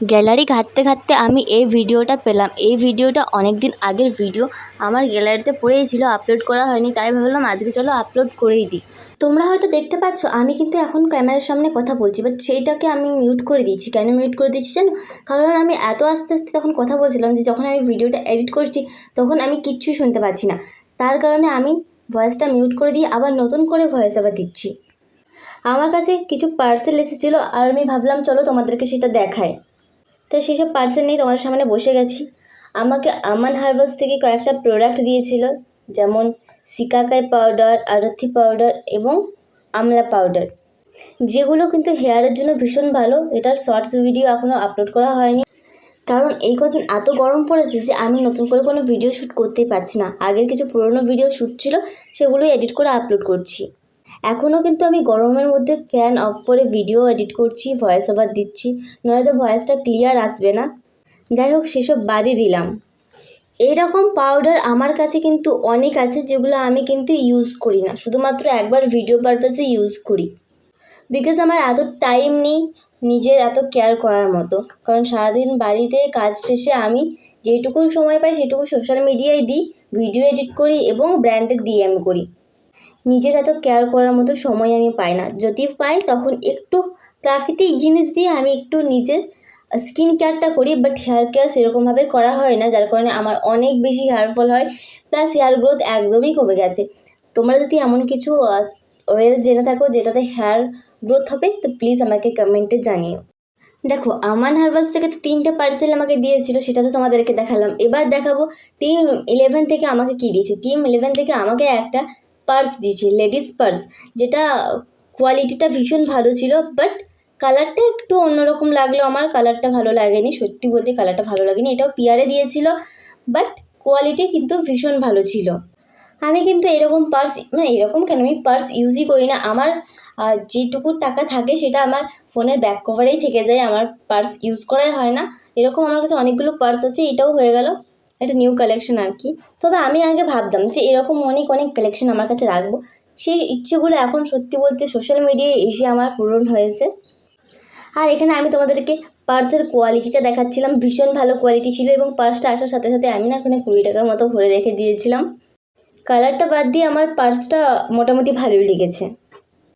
Gallery ঘাঁটতে ঘাঁটতে আমি এই ভিডিওটা পেলাম। এই ভিডিওটা অনেক দিন আগের ভিডিও। আমার গ্যালারিতে পড়েই ছিল আপলোড করা হয়নি, তাই ভাবলাম আজকে চলো আপলোড করেই দিই। তোমরা হয়তো দেখতে পাচ্ছ, আমি কিন্তু এখন ক্যামেরার সামনে কথা বলছি বাট সেইটাকে আমি মিউট করে দিয়েছি কেন মিউট করে দিচ্ছি জানো? কারণ আমি এত আস্তে আস্তে তখন কথা বলছিলাম যে যখন আমি ভিডিওটা এডিট করছি, তখন আমি কিচ্ছু শুনতে পাচ্ছি না। তার কারণে আমি ভয়েসটা মিউট করে দিয়ে আবার নতুন করে ভয়েস আবার দিচ্ছি। আমার কাছে কিছু পার্সেল এসেছিল, আর আমি ভাবলাম চলো তোমাদেরকে সেটা দেখায় তো সেসব পার্সেল নিয়ে তোমাদের সামনে বসে গেছি। আমাকে আমান হার্বালস থেকে কয়েকটা প্রোডাক্ট দিয়েছিল, যেমন সিকাকাই পাউডার আরথি পাউডার এবং আমলা পাউডার যেগুলো কিন্তু হেয়ারের জন্য ভীষণ ভালো, এটার শর্টস ভিডিও এখনও আপলোড করা হয়নি। কারণ এই কদিন এত গরম পড়েছে যে আমি নতুন করে কোনো ভিডিও শ্যুট করতেই পারছি না। আগের কিছু পুরনো ভিডিও শ্যুট ছিল, সেগুলোই এডিট করে আপলোড করছি। এখনও কিন্তু আমি গরমের মধ্যে ফ্যান অফ করে ভিডিও এডিট করছি ভয়েস ওভার দিচ্ছি, নয়তো ভয়েসটা ক্লিয়ার আসবে না। যাই হোক, সেসব বাদই দিলাম। এইরকম পাউডার আমার কাছে কিন্তু অনেক আছে যেগুলো আমি কিন্তু ইউজ করি না। শুধুমাত্র একবার ভিডিও পারপাসে ইউজ করি। বিকজ আমার এত টাইম নেই নিজের এত কেয়ার করার মতো। কারণ সারাদিন বাড়িতে কাজ শেষে আমি যেটুকু সময় পাই সেটুকু সোশ্যাল মিডিয়ায় দিই ভিডিও এডিট করি এবং ব্র্যান্ডের ডিএম করি। নিজের এত কেয়ার করার মতো সময় আমি পাই না। যদি পাই, তখন একটু প্রাকৃতিক জিনিস দিয়ে আমি একটু নিজের স্কিন কেয়ারটা করি বাট হেয়ার কেয়ার সেরকমভাবে করা হয় না, যার কারণে আমার অনেক বেশি হেয়ার ফল হয় প্লাস হেয়ার গ্রোথ একদমই কমে গেছে। তোমরা যদি এমন কিছু ওয়েল জেনে থাকো যেটাতে হেয়ার গ্রোথ হবে, তো প্লিজ আমাকে কমেন্টে জানিও। দেখো আমান হার্বালস থেকে তো তিনটে পার্সেল আমাকে দিয়েছিল সেটা তো তোমাদেরকে দেখালাম। এবার দেখাবো টিম ইলেভেন থেকে আমাকে কী দিয়েছে? টিম ইলেভেন থেকে আমাকে একটা পার্স দিয়েছে লেডিস পার্স যেটা কোয়ালিটিটা ভীষণ ভালো ছিল বাট কালারটা একটু অন্যরকম লাগল আমার কালারটা ভালো লাগেনি, সত্যি বলতে কালারটা ভালো লাগেনি, এটাও পিয়ারে দিয়েছিল বাট কোয়ালিটি কিন্তু ভীষণ ভালো ছিল। আমি কিন্তু এরকম পার্স মানে এরকম কেন আমি পার্স ইউজই করি না, আমার যেটুকু টাকা থাকে সেটা আমার ফোনের ব্যাক কভারেই থেকে যায়, আমার পার্স ইউজ করাই হয় না, এরকম আমার কাছে অনেকগুলো পার্স আছে, এটাও হয়ে গেল। একটা নিউ কালেকশন আর কি তবে আমি আগে ভাবতাম যে এরকম অনেক অনেক কালেকশন আমার কাছে রাখব। সেই ইচ্ছেগুলো এখন সত্যি বলতে সোশ্যাল মিডিয়ায় এসে আমার পূরণ হয়েছে। আর এখানে আমি তোমাদেরকে পার্সের কোয়ালিটিটা দেখাচ্ছিলাম। ভীষণ ভালো কোয়ালিটি ছিল এবং পার্সটা আসার সাথে সাথে আমি না এখানে কুড়ি টাকার মতো ভরে রেখে দিয়েছিলাম। কালারটা বাদ দিয়ে আমার পার্সটা মোটামুটি ভালোই লেগেছে।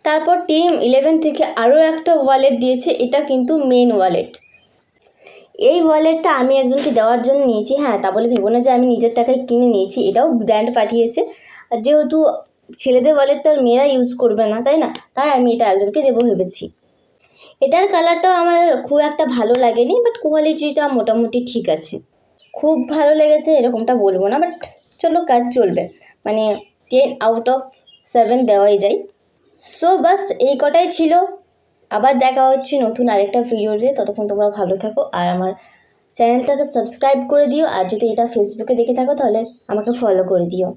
তারপর টিম ইলেভেন থেকে আরও একটা ওয়ালেট দিয়েছে। এটা কিন্তু মেন ওয়ালেট এই ওয়ালেটটা আমি একজনকে দেওয়ার জন্য নিয়েছি। হ্যাঁ তা বলে ভেবো না যে আমি নিজের টাকায় কিনে নিয়েছি, এটাও ব্র্যান্ড পাঠিয়েছে। আর যেহেতু ছেলেদের ওয়ালেট তো আর মেয়েরা ইউজ করবে না, তাই না? তাই আমি এটা একজনকে দেবো ভেবেছি। এটার কালারটাও আমার খুব একটা ভালো লাগেনি বাট কোয়ালিটিটা মোটামুটি ঠিক আছে। খুব ভালো লেগেছে, এরকমটা বলব না বাট চলো, কাজ চলবে। মানে টেন আউট অফ সেভেন দেওয়াই যায়। সো বাস, এই কটাই ছিল। আবার দেখা হচ্ছে নতুন আরেকটা ভিডিওতে। ততক্ষণ তোমরা ভালো থাকো আর আমার চ্যানেলটাকে সাবস্ক্রাইব করে দিও। আর যদি এটা ফেসবুকে দেখে থাকো, তাহলে আমাকে ফলো করে দিও।